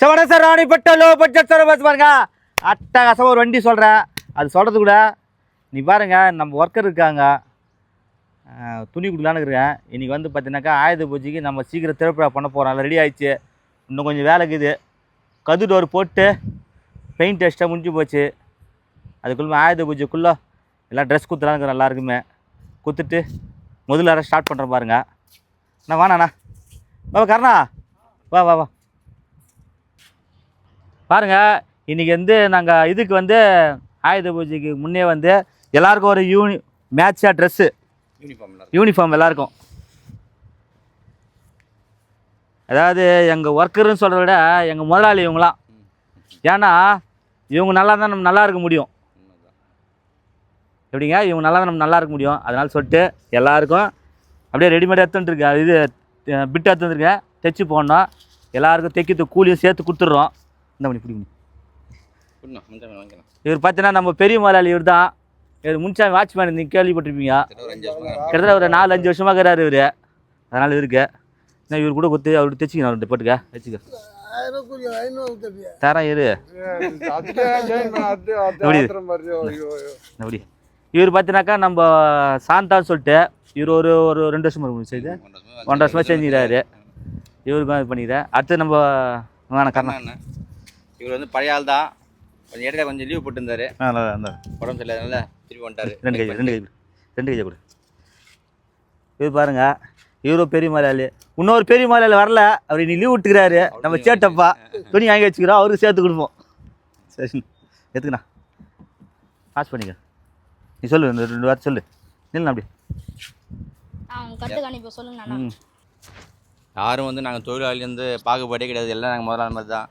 செவட sir ராணிப்பட்ட low budget sir bus பாருங்க. அட்டகாசமாக ஒரு வண்டி சொல்கிறேன் அது சொல்கிறது கூட நீ பாருங்க நம்ம ஒர்க்கர் இருக்காங்க. துணி கொடுக்கலான்னு இருக்கேன். இன்றைக்கி வந்து பார்த்தீங்கன்னாக்கா ஆயுத பூஜைக்கு நம்ம சீக்கிரம் திருப்பிழா பண்ண போகிறோம் ரெடி ஆயிடுச்சு. இன்னும் கொஞ்சம் வேலை இருக்குது. கது டோர் போட்டு பெயிண்ட் டெஸ்ட்டாக முடிஞ்சு போச்சு. அதுக்குள்ளே ஆயுத பூஜைக்குள்ளே எல்லாம் ட்ரெஸ் குத்துலான்னு எல்லாருக்குமே. குத்துட்டு முதல்ல ஸ்டார்ட் பண்ணுறேன் பாருங்க. அண்ணா வாணாண்ணா வா கரணா. வா வா வா. பாருங்க இன்றைக்கி வந்து நாங்கள் இதுக்கு வந்து ஆயுத பூஜைக்கு முன்னே வந்து எல்லாருக்கும் ஒரு யூனி மேட்சாக ட்ரெஸ்ஸு யூனிஃபார்ம் யூனிஃபார்ம் எல்லாருக்கும். அதாவது எங்கள் ஒர்க்கர்னு சொல்கிறத விட எங்கள் முதலாளி இவங்களாம் ஏன்னா இவங்க நல்லா தான் நம்ம நல்லா இருக்க முடியும். எப்படிங்க? இவங்க நல்லா தான் நம்ம நல்லா இருக்க முடியும். அதனால சொல்லிட்டு எல்லாருக்கும் அப்படியே ரெடிமேட் எடுத்துட்டுருக்கேன் இது பிட்டு எடுத்துருக்கேன் தைச்சி போடணும். எல்லாருக்கும் தைக்கிறது கூலியும் சேர்த்து கொடுத்துட்றோம். இந்த இன்னும் முன்சாமி வாங்கிக்கலாம். இவர் பார்த்தீங்கன்னா நம்ம பெரிய முதலாளி இவர் தான் இவர் முன்சாமி வாட்ச்மேன் நீங்கள் கேள்விப்பட்டிருப்பீங்க. கிட்டத்தட்ட ஒரு நாலு அஞ்சு வருஷமாக இருக்கிறாரு இவர். அதனால் இருக்கு நான் இவர் கூட கொடுத்து அவருக்கு தைச்சிக்கணும் அவர்கிட்ட போட்டுக்க. வச்சுக்க. தரேன் இரு. எப்படி? இவர் பார்த்தீங்கன்னாக்கா நம்ம சாந்தான்னு சொல்லிட்டு இவர் ஒரு ஒரு ரெண்டு வருஷம் இருக்கும் செய்து. ஒன்றரை வருஷமா செஞ்சுக்கிறாரு. இவருக்கும் இது பண்ணிக்கிறேன். அடுத்து நம்ம கரணா இவர் வந்து பழைய ஆள் தான். கொஞ்சம் இடையில கொஞ்சம் லீவ் போட்டுருந்தாரு. அந்த உடம்பு சரியில்லாதனால திருப்பி வந்துட்டாரு. ரெண்டு கை ரெண்டு கை கொடு. ரெண்டு கையை கொடு. இது பாருங்க இவரும் பெரிய மலையாளி. இன்னொரு பெரிய மலையாளி வரல. அவர் இன்னைக்கு லீவ் விட்டுக்கிறாரு. நம்ம சேட்டப்பா. துணி வாங்கி வச்சுக்கிறோம். அவருக்கு சேர்த்து கொடுப்போம். சரி எதுக்குண்ணா பாஸ் பண்ணிக்க. நீ சொல்லு இந்த ரெண்டு வார்த்தை சொல்லு. நில்லுண்ணா அப்படி யாரும் வந்து நாங்கள் தொழிலாளி வந்து பாகுபாடே கிடையாது. எல்லாம் நாங்கள் முதலாளி மாதிரி தான்.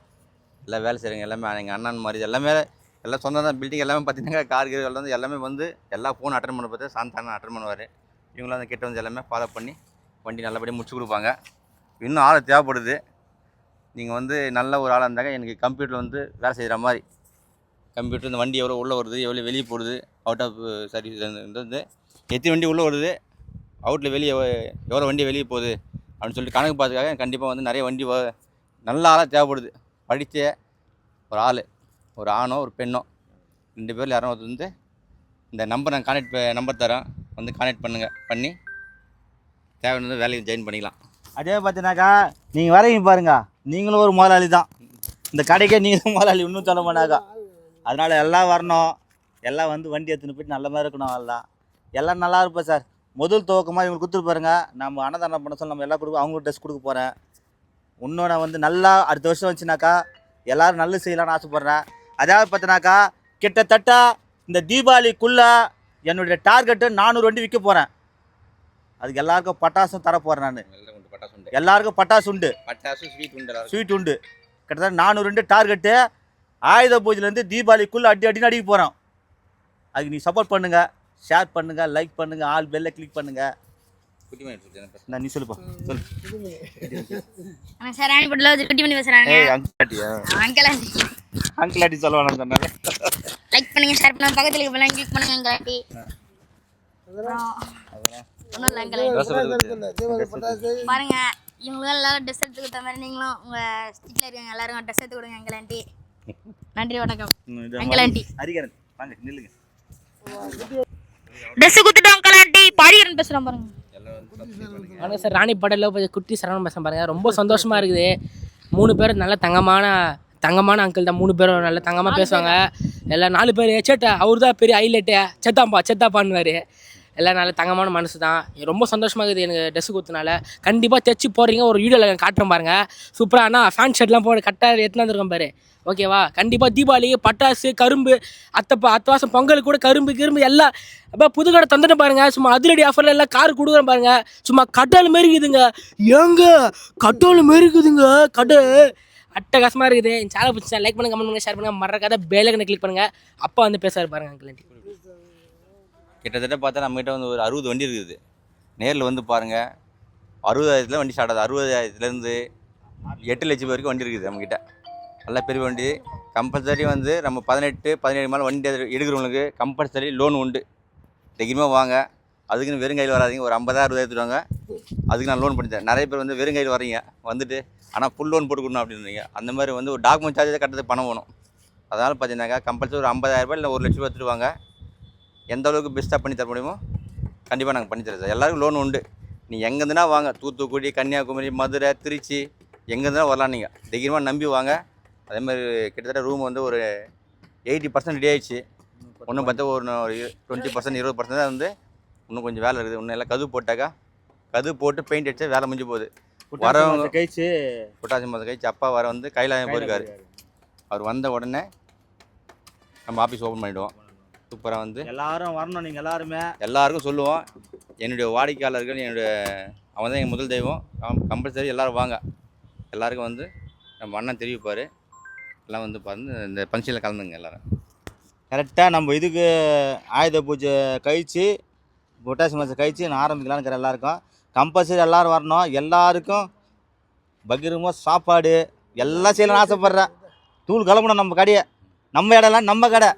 எல்லாம் வேலை செய்கிறவங்க எல்லாமே எங்கள் அண்ணன் மாதிரி எல்லாமே எல்லாம் சொந்தம் தான் பில்டிங் எல்லாமே பார்த்தீங்கன்னா கார் கீர் வந்து எல்லாமே வந்து எல்லா ஃபோன் அட்டன் பண்ண பார்த்து சாந்தான அட்டன் பண்ணுவார். இவங்களாம் அந்த கிட்ட வந்து எல்லாமே ஃபாலோ பண்ணி வண்டி நல்லபடியாக முடிச்சு கொடுப்பாங்க. இன்னும் ஆள் தேவைப்படுது. நீங்கள் வந்து நல்ல ஒரு ஆளாக இருந்தாங்க எனக்கு கம்ப்யூட்டர் வந்து வேலை செய்கிற மாதிரி. கம்ப்யூட்டர் இந்த வண்டி எவ்வளோ உள்ளே வருது எவ்வளோ வெளியே போடுது அவுட் ஆஃப் சர்வீஸ் வந்து எத்தனை வண்டி உள்ளே வருது அவுட்டில் வெளியே எவ்வளோ வண்டி வெளியே போகுது அப்படின்னு சொல்லிட்டு கணக்கு பார்த்துக்காக கண்டிப்பாக வந்து நிறைய வண்டி நல்ல ஆளாக தேவைப்படுது. படித்த ஒரு ஆள் ஒரு ஆணோ ஒரு பெண்ணோ ரெண்டு பேரில் யாரும் ஒருத்தர் வந்து இந்த நம்பர் நான் கான்டாக்ட் நம்பர் தரேன் வந்து கான்டாக்ட் பண்ணுங்கள் பண்ணி தேவையான வேலைக்கு ஜாயின் பண்ணிக்கலாம். அதே பார்த்தீங்கன்னாக்கா நீங்கள் வரையும் பாருங்க நீங்களும் ஒரு முதலாளி தான். இந்த கடைக்கே நீங்களும் முதலாளி இன்னும் சொல்ல மாட்டாக்கா அதனால் எல்லாம் வரணும். எல்லாம் வந்து வண்டி எடுத்துன்னு போயிட்டு நல்ல மாதிரி இருக்கணும் எல்லாம். எல்லாம் நல்லா இருப்பேன் சார். முதல் துவக்கமாக இவங்களுக்கு கொடுத்துட்டு பாருங்க. நம்ம அன்னதானம் பண்ண சொல்லி நம்ம எல்லாம் கொடுக்க அவங்களுக்கு ட்ரெஸ் கொடுக்க போகிறேன் இன்னொன்று வந்து நல்லா அடுத்த வருஷம் வந்துச்சுனாக்கா எல்லோரும் நல்லது செய்யலாம்னு ஆசைப்பட்றேன். அதாவது பார்த்தினாக்கா கிட்டத்தட்ட இந்த தீபாவளிக்குள்ளே என்னுடைய டார்கெட்டு நானூறு வண்டி விற்க போகிறேன் அதுக்கு எல்லாருக்கும் பட்டாசும் தர போகிறேன் நான். பட்டாசு உண்டு. எல்லாருக்கும் பட்டாசு உண்டு. பட்டாசு ஸ்வீட் உண்டு. ஸ்வீட் உண்டு. கிட்டத்தட்ட நானூறு ரெண்டு டார்கெட்டு ஆயுத பூஜைலேருந்து தீபாவளிக்குள்ளே அடி அடின்னு அடிக்க போகிறோம் அதுக்கு நீ சப்போர்ட் பண்ணுங்க ஷேர் பண்ணுங்க லைக் பண்ணுங்க ஆல் பெல்ல கிளிக் பண்ணுங்க. குட்டி. நான் நீ சொல்லுப்பா. அண்ணா சார் வச்சு குட்டி பண்ணி பேசுகிறாங்க ஏய் அங்கிள் அங்கிளாட்டி சொல்லுவானு சொன்னாங்க. லைக் பண்ணுங்க ஷேர் பண்ணுங்க பக்கத்தில் இருக்க பெல்லாம் கிளிக் பண்ணுங்க அங்கிள் அங்கிள். பாருங்க இவங்களும் எல்லாரும் ட்ரெஸ் எடுத்து கொடுத்த மாதிரி நீங்களும் உங்கள் ஸ்ட்ரீட்டில் இருக்கவங்க எல்லாரும் ட்ரெஸ் எடுத்து கொடுங்க அங்கிள் ஆண்டி. நன்றி வணக்கம். Uncle aunty. ஹரிகரன் வாங்க நில்லுங்க. ட்ரெஸ் கொடுத்துட்டு அங்கிள் ஆண்டி. பாருங்க. வணக்கம் சார் ராணி போய் குட்டி சரவணன் பேசுகிறேன் பாருங்க. ரொம்ப சந்தோஷமாக இருக்குது. மூணு பேர் நல்ல தங்கமான தங்கமான அங்கிள் தான். மூணு பேரும் நல்ல தங்கமாக பேசுவாங்க. எல்லாம் நாலு பேர். சேட்டா அவர் தான் பெரிய ஹைலைட்டு செத்தாம்பா செத்தாப்பான்னுவார். எல்லாம் நல்ல தங்கமான மனசு தான் ரொம்ப சந்தோஷமாக இருக்குது எனக்கு ட்ரெஸ் கொடுத்தனால கண்டிப்பாக தைச்சி போடுறீங்க. ஒரு வீடியோவில் காட்டுறேன் பாருங்கள் சூப்பராக ஆனால் ஃபேன் ஷர்ட்லாம் போட. கரெக்டாக எடுத்துன்னு வந்திருக்கேன் பாரு. ஓகேவா கண்டிப்பாக தீபாவளி பட்டாசு கரும்பு அத்தப்பா அத்த மாதம் பொங்கல் கூட கரும்பு கிரும்பு எல்லாம். அப்போ புது கடை தந்துட்டு பாருங்க. சும்மா அதிரடி ஆஃபரில் எல்லாம் கார் கொடுக்குறேன் பாருங்கள் சும்மா கட்டல் மாரி இருக்குதுங்க. ஏங்க? கட்டல் மாரி இருக்குதுங்க. கடை அட்டகாசமாக இருக்குது. என் சேனல் பிடிச்சா லைக் பண்ணுங்க கமெண்ட் பண்ணுங்கள் ஷேர் பண்ணுங்கள் மறக்காத பேலக்கனை கிளிக் பண்ணுங்கள் அப்பா வந்து பேசுறாரு பாருங்க அங்கிள் கிட்டத்தட்ட பார்த்தா நம்மகிட்ட வந்து ஒரு அறுபது வண்டி இருக்குது. நேரில் வந்து பாருங்கள் அறுபதாயிரத்துல வண்டி ஸ்டார்ட் ஆகுது. அறுபதாயிரத்துலேருந்து எட்டு லட்சம் வரைக்கும் வண்டி இருக்குது நம்மக்கிட்ட நல்ல பெரிய வண்டி. கம்பல்சரி வந்து நம்ம பதினெட்டு பதினேழு மேலே வண்டி எடுக்கிறவங்களுக்கு கம்பல்சரி லோன் உண்டு. தைரியமாக வாங்க. அதுக்குன்னு வெறும் கையில் வராதீங்க. ஒரு ஐம்பதாயிரம் அறுபதாயிரத்து வாங்க அதுக்கு நான் லோன் பண்ணித்தேன் நிறைய பேர் வந்து வெறும் கையில் வரீங்க வந்துட்டு ஆனால் ஃபுல் லோன் போட்டு கொடுக்கணும் அப்படின்றீங்க. அந்த மாதிரி வந்து ஒரு டாக்குமெண்ட் சார்ஜ் கட்டுறதுக்கு பணம் வேணும். அதனால் பார்த்தீங்கன்னாக்கா கம்பல்சரி ஒரு ஐம்பதாயிரரூபா இல்லை ஒரு லட்ச ரூபா எடுத்துகிட்டு வாங்க. எந்த அளவுக்கு பெஸ்ட்டாக பண்ணி தர முடியுமோ கண்டிப்பாக நாங்கள் பண்ணி தரோம் சார். எல்லாருக்கும் லோன் உண்டு. நீ எங்கேருந்துனா வாங்க. தூத்துக்குடி கன்னியாகுமரி மதுரை திருச்சி எங்கேருந்துனா வரலாம் நீங்கள் தைரியமாக நம்பி வாங்க. அதே மாதிரி கிட்டத்தட்ட ரூம் வந்து ஒரு எயிட்டி பர்சன்ட் ரெடி ஆயிடுச்சு. ஒன்றும் பார்த்தா ஒரு டுவெண்ட்டி பர்சன்ட் இருபது பர்சன்ட் தான் வந்து இன்னும் கொஞ்சம் வேலை இருக்குது. இன்னும் எல்லாம் கது போட்டாக்கா கது போட்டு பெயிண்ட் அடிச்சா வேலை முடிஞ்சு போகுது. வரவங்க- கழிச்சு பொட்டாசி மாதம் கழிச்சு அப்பா வர வந்து கைலாயம் போயிருக்காரு. அவர் வந்த உடனே நம்ம ஆஃபீஸ் ஓப்பன் பண்ணிவிடுவோம் சூப்பராக வந்து. எல்லாரும் வரணும் நீங்க எல்லாருமே. எல்லாருக்கும் சொல்லுவோம். என்னுடைய வாடிக்கையாளர்கள் என்னுடைய அவன் தான் எங்கள் முதல் தெய்வம். கம்பல்சரி எல்லோரும் வாங்க. எல்லாருக்கும் வந்து நம்ம அண்ணன் தெரிவிப்பார். எல்லாம் வந்து பார்த்து இந்த ஃபங்க்ஷனில் கலந்துங்க எல்லாரும். கரெக்டாக நம்ம இதுக்கு ஆயுத பூஜை கழிச்சு பொட்டாசி மாதம் கழிச்சு நான் ஆரம்பிக்கலான்னு இருக்கிற எல்லாருக்கும். கம்பல்சரி எல்லாரும் வரணும். எல்லாருக்கும் பகிரமாக சாப்பாடு எல்லாம் செய்யணும்னு ஆசைப்பட்றேன். தூள் கிளம்பணும் நம்ம கடையை. நம்ம இடம்லாம் நம்ம கடை.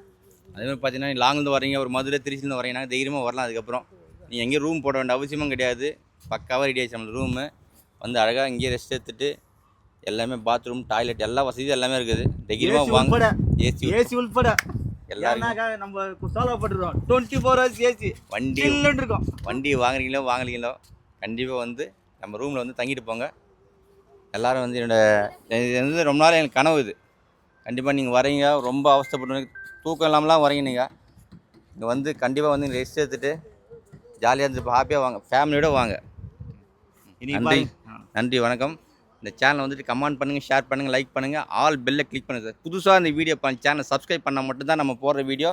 அதே மாதிரி பார்த்தீங்கன்னா லாங்கிலேருந்து வரீங்க ஒரு மதுரை திருச்சிலேருந்து வரீங்கன்னா தைரியமாக வரலாம் அதுக்கப்புறம். நீ எங்கேயும் ரூம் போட வேண்டிய அவசியமும் கிடையாது. பக்காவாக ரெடி ஆயிடுச்சு நம்ம ரூமு வந்து அழகாக இங்கேயே ரெஸ்ட் எடுத்துட்டு எல்லாமே பாத்ரூம் டாய்லெட் எல்லா வசதியும் எல்லாமே இருக்குது. தைரியமாக வாங்க. ஏசி ஏசி உட்பட எல்லாருக்கும். நம்ம சோழப்பட்டுருவோம் டுவெண்ட்டி ஃபோர் ஹவர்ஸ் ஏசி. வண்டி இருக்கும். வண்டி வாங்குறீங்களோ வாங்கலீங்களோ கண்டிப்பாக வந்து நம்ம ரூமில் வந்து தங்கிட்டு போங்க. எல்லாரும் வந்து என்னோட இது வந்து ரொம்ப நாள் எனக்கு கனவு இது. கண்டிப்பாக நீங்கள் வரீங்க ரொம்ப அவஸ்தைப்பட்டு தூக்கம் இல்லாமலாம் வரீங்க நீங்கள் இங்கே வந்து கண்டிப்பாக வந்து ரெஸ்ட் எடுத்துட்டு ஜாலியாக இருந்து ஹாப்பியாக வாங்க. ஃபேமிலியோட வாங்க. நன்றி. நன்றி வணக்கம். இந்த சேனலை வந்துட்டு கமெண்ட் பண்ணுங்கள் ஷேர் பண்ணுங்கள் லைக் பண்ணுங்கள் ஆல் பெல்லை கிளிக் பண்ணுங்கள் புதுசாக இந்த வீடியோ சேனல் சப்ஸ்கிரைப் பண்ணால் மட்டும்தான் நம்ம போடுற வீடியோ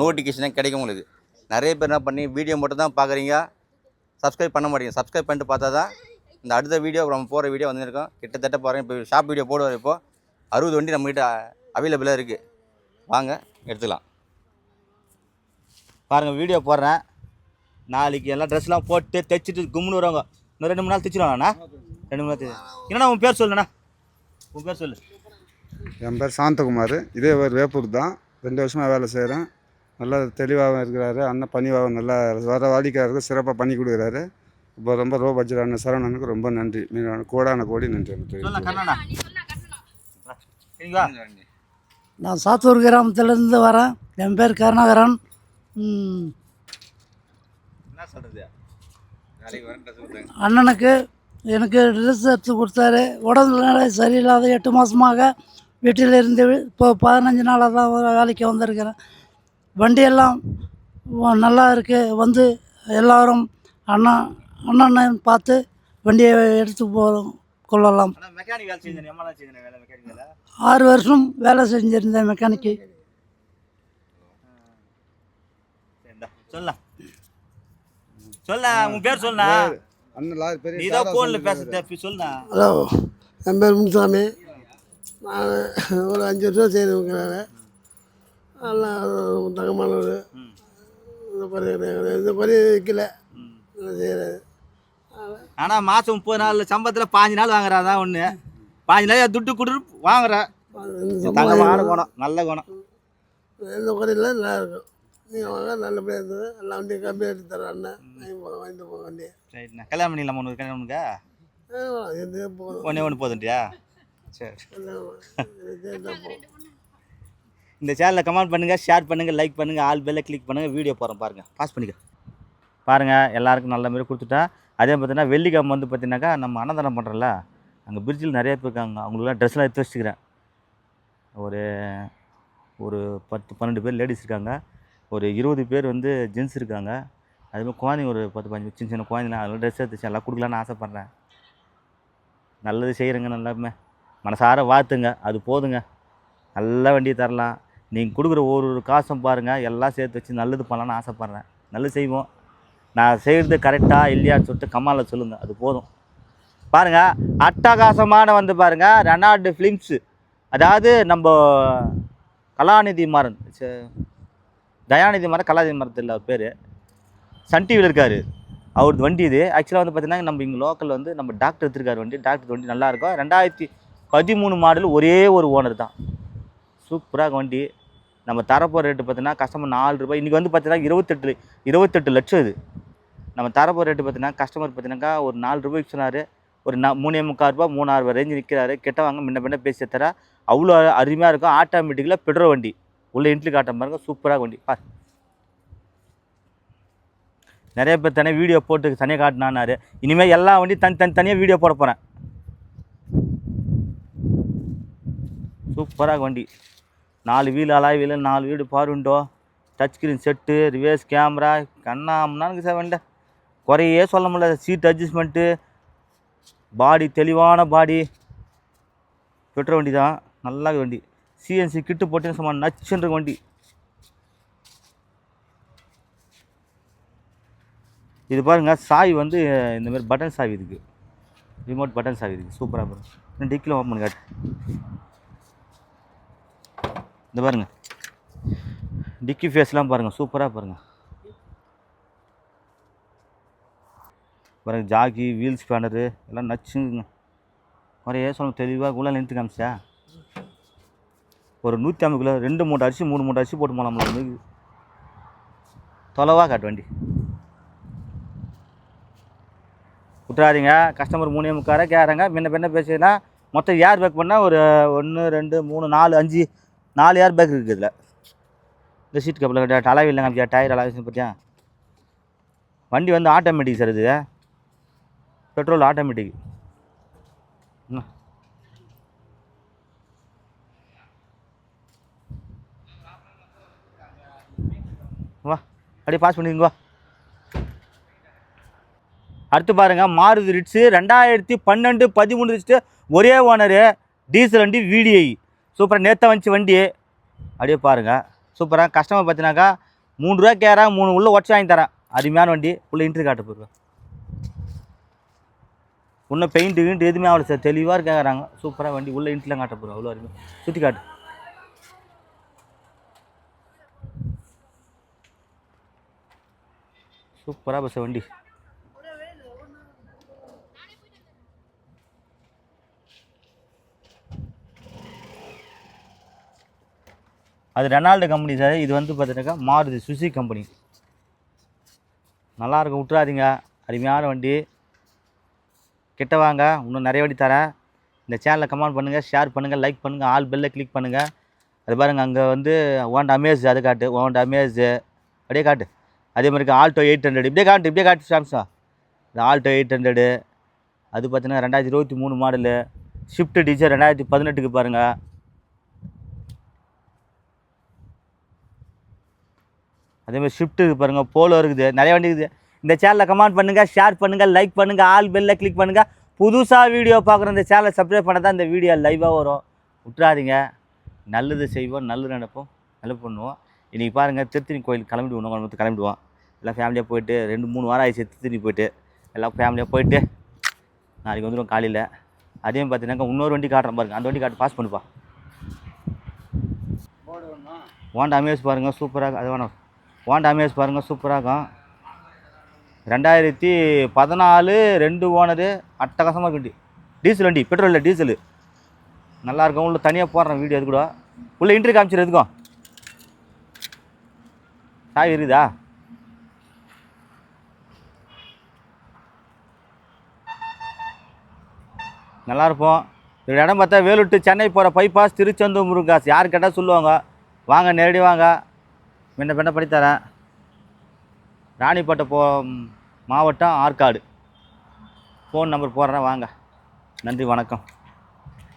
நோட்டிஃபிகேஷனே கிடைக்கும் உங்களுக்கு. நிறைய பேர் என்ன பண்ணி வீடியோ மட்டும் தான் பார்க்குறீங்க சப்ஸ்கிரைப் பண்ண மாட்டீங்க. சப்ஸ்கிரைப் பண்ணிட்டு பார்த்தா தான் இந்த அடுத்த வீடியோ நம்ம போகிற வீடியோ வந்துருக்கோம். கிட்டத்தட்ட பாருங்கள் இப்போ ஷாப் வீடியோ போடுவார் இப்போ. அறுபது வண்டி நம்மகிட்ட அவைலபிளாக இருக்குது வாங்க எடுத்துக்கலாம். பாருங்க வீடியோ போடுறேன். நாளைக்கு எல்லாம் ட்ரெஸ்லாம் போட்டு தைச்சிட்டு கும்னு வருவாங்க. இன்னும் ரெண்டு மூணு நாள் தைச்சிடுவாங்கண்ணா ரெண்டு மூணு நாள் தைச்சு என்னண்ணா உன் பேர் சொல்லுண்ணா? உன் பேர் சொல்லு. என் பேர் சாந்தகுமார். இதே ஒரு வேப்பூர் தான். ரெண்டு வருஷமாக வேலை செய்கிறேன் நல்லா தெளிவாகவும் இருக்கிறாரு. அண்ணன் பணிவாகவும் நல்லா வர வாடிக்கையாளருக்கு சிறப்பாக பண்ணி கொடுக்குறாரு. இப்போ ரொம்ப ரோ பட்ஜெட்டான சரவணனுக்கு ரொம்ப நன்றி. கோடான கோடி நன்றி. நான் சாத்தூர் கிராமத்துலேருந்து வரேன். என் பேர் கருணாகரன். அண்ணனுக்கு எனக்கு ட்ரெஸ் எடுத்து கொடுத்தாரு. உடல்நிலை சரியில்லாத எட்டு மாதமாக வீட்டில் இருந்து இப்போ பதினஞ்சு நாளாக தான் வேலைக்கு வந்திருக்கிறேன். வண்டியெல்லாம் நல்லா இருக்குது வந்து எல்லாரும் அண்ணா அண்ணன் பார்த்து வண்டியை எடுத்து போ கொள்ளலாம். ஆறு வருஷம் வேலை செஞ்சுருந்தேன் மெக்கானிக்கு சொல்லலாம் சொல்ல. உன் பேர் சொல்லுண்ணா அண்ணன் லாரி பெரிய நீ தான் ஃபோனில் சொல்லுண்ணா ஹலோ என் பேர் முனுசாமி. நான் ஒரு அஞ்சு வருஷம் செய்கிறவங்கிறாரு நல்லா தங்கமானவர். இந்த பறி இந்த பறி வைக்கல. செய்கிறாரு ஆனால் மாதம் முப்பது நாள் சம்பளத்தில் பாஞ்சு நாள் வாங்குறாதான் ஒன்று பாஞ்சு நாள் துட்டு கொடுத்து வாங்குற. தங்கமான குணம் நல்ல குணம். எந்த குறையில நல்லா இருக்கும் நீங்கள் வாங்க நல்லபடியாக இருந்தது. எல்லா வண்டியும் கம்மியாக எடுத்து தரேன் வாங்கிட்டு போங்க வண்டியை ரைட்ண்ணா கல்யாணம் பண்ணிடலாமா உனக்கு? கல்யாணம் உனக்கு? ஆ, எந்த போதும் ஒன்றே ஒன்று போதுன்ட்டியா சரி. எல்லாம் இந்த சேனலை கமெண்ட் பண்ணுங்கள் ஷேர் பண்ணுங்கள் லைக் பண்ணுங்கள் ஆல் பெல்லை கிளிக் பண்ணுங்கள் வீடியோ போகிறோம் பாருங்கள் பாஸ் பண்ணிக்க. பாருங்கள் எல்லாருக்கும் நல்ல மாதிரி கொடுத்துட்டேன் அதே பார்த்தீங்கன்னா வெள்ளிக்கிழமை வந்து பார்த்தீங்கன்னாக்கா நம்ம அன்னதானம் பண்ணுறோம்ல அங்கே பிரிட்ஜில் நிறையா பேர் இருக்காங்க. அவங்களுக்குலாம் ட்ரெஸ்லாம் எடுத்து வச்சுக்கிறேன். ஒரு ஒரு பத்து பன்னெண்டு பேர் லேடிஸ் இருக்காங்க. ஒரு இருபது பேர் வந்து ஜென்ஸ் இருக்காங்க. அதுமாதிரி குழந்தைங்க ஒரு பத்து பதினஞ்சு சின்ன சின்ன குழந்தைங்க அதெல்லாம் ட்ரெஸ் எடுத்து எல்லாம் கொடுக்கலான்னு ஆசைப்பட்றேன். நல்லது செய்கிறேங்க நல்லாமே. மனசார வாத்துங்க அது போதுங்க. நல்லா வண்டியை தரலாம். நீங்கள் கொடுக்குற ஒரு ஒரு காசும் பாருங்கள் எல்லாம் சேர்த்து வச்சு நல்லது பண்ணலான்னு ஆசைப்பட்றேன். நல்லது செய்வோம். நான் செய்கிறது கரெக்டாக இல்லையான்னு சொல்லிட்டு கமாலில் சொல்லுங்கள் அது போதும். பாருங்கள் அட்டகாசமான வந்து பாருங்கள் ரெனால்டு ஃபிலிம்ஸு. அதாவது நம்ம கலாநிதி மாறன் ச- தயாநிதி மாறன் கலாநிதி மாறன் அவர் பேர். சன் டிவியில் இருக்கார். அவரது வண்டி இது. ஆக்சுவலாக வந்து பார்த்தீங்கன்னா நம்ம இங்கே லோக்கலில் வந்து நம்ம டாக்டர் எடுத்திருக்காரு வண்டி. டாக்டர் வண்டி நல்லாயிருக்கும் ரெண்டாயிரத்தி பதிமூணு மாடல் ஒரே ஒரு ஓனர் தான். சூப்பராக வண்டி. நம்ம தரப்போகிற ரேட்டு பார்த்தீங்கன்னா கஸ்டமர் நாலு ரூபாய். இன்றைக்கி வந்து பார்த்தீங்கன்னா இருபத்தெட்டு இருபத்தெட்டு லட்சம் இது. நம்ம தரப்போ ரேட்டு பார்த்தீங்கன்னா கஸ்டமர் பார்த்தீங்கன்னாக்கா ஒரு நாலு ரூபாய்க்கு சொன்னார் ஒரு நா மூணே முக்கால் ரூபா மூணாயிரம் ரூபா ரேஞ்சு நிற்கிறாரு கிட்ட வாங்க முன்ன பின்ன பேசி தர. அவ்வளோ அருமையாக இருக்கும். ஆட்டோமேட்டிக்கில் பெட்ரோல் வண்டி. உள்ள இன்ட்லி காட்டம் பாருங்க சூப்பராக வண்டி. பார். நிறைய பேர் தனியாக வீடியோ போட்டு தனியாக காட்டினாரு இனிமேல் எல்லா வண்டியும் தனி தனி தனியாக வீடியோ போட போகிறேன் சூப்பராக வண்டி. நாலு வீல் அலாய் வீல் நாலு வீடு power window touch screen set reverse camera கண்ணாமனானுங்க sir வண்டி. குறையே சொல்ல முடியல சீட் அட்ஜஸ்ட்மெண்ட்டு பாடி தெளிவான பாடி பெட்ரோல் வண்டி. தான் நல்லா வண்டி சிஎன்சி கிட்டு போட்டு சும்மா நச்சுன்ற வண்டி. இது பாருங்க சாவி வந்து இந்தமாரி பட்டன் சாவி இருக்குது ரிமோட் பட்டன் சாவி இருக்குது சூப்பராக பாருங்க டிக்கில் ஓப்பன் காட்டு. இந்த பாருங்க. டிக்கி ஃபேஸ்லாம் பாருங்கள் சூப்பராக பாருங்கள் பாருங்கள் ஜாக்கி வீல் ஸ்பேனரு எல்லாம் நச்சுங்க. குறைய சொல்ல தெளிவாக உள்ள நிறுத்து காமிச்சா? ஒரு நூற்றி ஐம்பது கிலோ ரெண்டு மூட்டை அரிசி மூணு மூட்டை அரிசி போட்டு போகலாம் நம்மளுக்கு தொலைவாக காட்டு வண்டி. விட்றாதீங்க கஸ்டமர் மூணே முக்கார கேட்குறாங்க. முன்ன பின்ன பேசுனா மொத்தம் ஏர் பேக் பண்ணால் ஒரு ஒன்று ரெண்டு மூணு நாலு அஞ்சு நாலு ஏர் பேக் இருக்குது இதில். இந்த சீட் கப்பில் அலாவி இல்லைங்க கேட்டால் டயர் அளவு பார்த்தியா? வண்டி வந்து ஆட்டோமேட்டிக் சார் இது. பெட்ரோல் ஆட்டோமேட்டிக் வா அப்படியே பாஸ் பண்ணிங்க வா. அடுத்து பாருங்கள் மாருதி ரிட்ஸு ரெண்டாயிரத்தி பன்னெண்டு பதிமூணு ரிட்ஸு ஒரே ஓனரு டீசல் வண்டி விடிஐ சூப்பராக நேற்று வந்துச்சு வண்டி. அப்படியே பாருங்கள் சூப்பராக கஸ்டமர் பார்த்தினாக்கா மூணு ரூபா கேரா மூணு உள்ளே உடச்சி வாங்கி தரேன். அருமையான வண்டி. உள்ள இன்ட்ரி காட்ட போயிருவேன் இன்னும் பெயிண்ட்டு கிண்ட்டு எதுவுமே அவ்வளோ சார். தெளிவாக கேட்குறாங்க சூப்பராக வண்டி. உள்ள இன்ட்ரிலாம் காட்ட போகிறோம் அவ்வளோ அருமை. சுற்றி காட்டு. சூப்பராக பஸ் வண்டி. அது ரெனால்டு கம்பெனி சார் இது வந்து பார்த்தீங்கன்னாக்கா மாருதி சுசி கம்பெனி. நல்லா இருக்கும் விட்றாதீங்க அருமையான வண்டி. கிட்ட வாங்க இன்னும் நிறைய வண்டி தரேன். இந்த சேனலை கமெண்ட் பண்ணுங்கள் ஷேர் பண்ணுங்கள் லைக் பண்ணுங்கள் ஆல் பெல்லை கிளிக் பண்ணுங்கள் அது பாருங்கள் அங்கே வந்து ஓண்ட் அமேஸ் அது காட்டு ஓண்ட் அமேஸ் அப்படியே காட்டு. அதே மாதிரி ஆல்டோ எயிட் ஹண்ட்ரட் இப்படியே காட்டு இப்படியே காட்டு சாம்சா. இந்த ஆல்டோ எயிட் ஹண்ட்ரடு அது பார்த்தீங்கன்னா ரெண்டாயிரத்தி இருபத்தி மூணு மாடலு ஷிஃப்ட் டிசைர் ரெண்டாயிரத்தி பதினெட்டுக்கு பாருங்கள் அதேமாதிரி ஷிஃப்ட்டு பாருங்கள் போலோ இருக்குது நிறைய வண்டி இருக்குது. இந்த சேனலை கமெண்ட் பண்ணுங்கள் ஷேர் பண்ணுங்கள் லைக் பண்ணுங்கள் ஆல் பெல்லை கிளிக் பண்ணுங்கள் புதுசாக வீடியோ பார்க்குற இந்த சேனலை சப்ஸ்கிரைப் பண்ண தான் இந்த வீடியோ லைவாக வரும். விட்றாதீங்க நல்லது செய்வோம் நல்லது நினைப்போம் நல்லது பண்ணுவோம். இன்றைக்கி பாருங்கள் திருத்தணி கோயில் கிளம்பிடுவோம் குழம்பு கிளம்பிடுவோம். எல்லாம் ஃபேமிலியாக போயிட்டு ரெண்டு மூணு வாரம் ஆயிடுச்சு திருத்தணி போயிட்டு. எல்லாம் ஃபேமிலியாக போயிட்டு நாளைக்கு வந்துடும் காலையில். அதே பார்த்தீங்கன்னாக்கா இன்னொரு வண்டி காட்டுறேன் பாருங்க. அந்த வண்டி காட்டு பாஸ் பண்ணுப்பா. ஹோண்டா அமேஸ் பாருங்கள் சூப்பராக அது வேணும். ஹோண்டா அமேஸ் பாருங்கள் சூப்பராக இருக்கும். ரெண்டாயிரத்தி பதினாலு ரெண்டு ஓனரு அட்டகாசமாக வண்டி டீசல் வண்டி பெட்ரோல் இல்லை டீசலு. நல்லாயிருக்கும் உள்ள தனியாக போடுறேன் வீடியோ அது கூட. உள்ளே இன்ட்ரி காமிச்சிரு எதுக்கும் சாவி இருக்குதா? நல்லா இருப்போம் இந்த இடம் பார்த்தா வேலுட்டு சென்னை போகிற பைபாஸ் திருச்செந்தூர் முருகாஸ் யார் கேட்டால் சொல்லுவாங்க. வாங்க நேரடி வாங்க. முன்ன பின்ன படித்தரேன். ராணிப்பேட்டை போ மாவட்டம் ஆற்காடு. ஃபோன் நம்பர் போடுறேன் வாங்க. நன்றி வணக்கம்.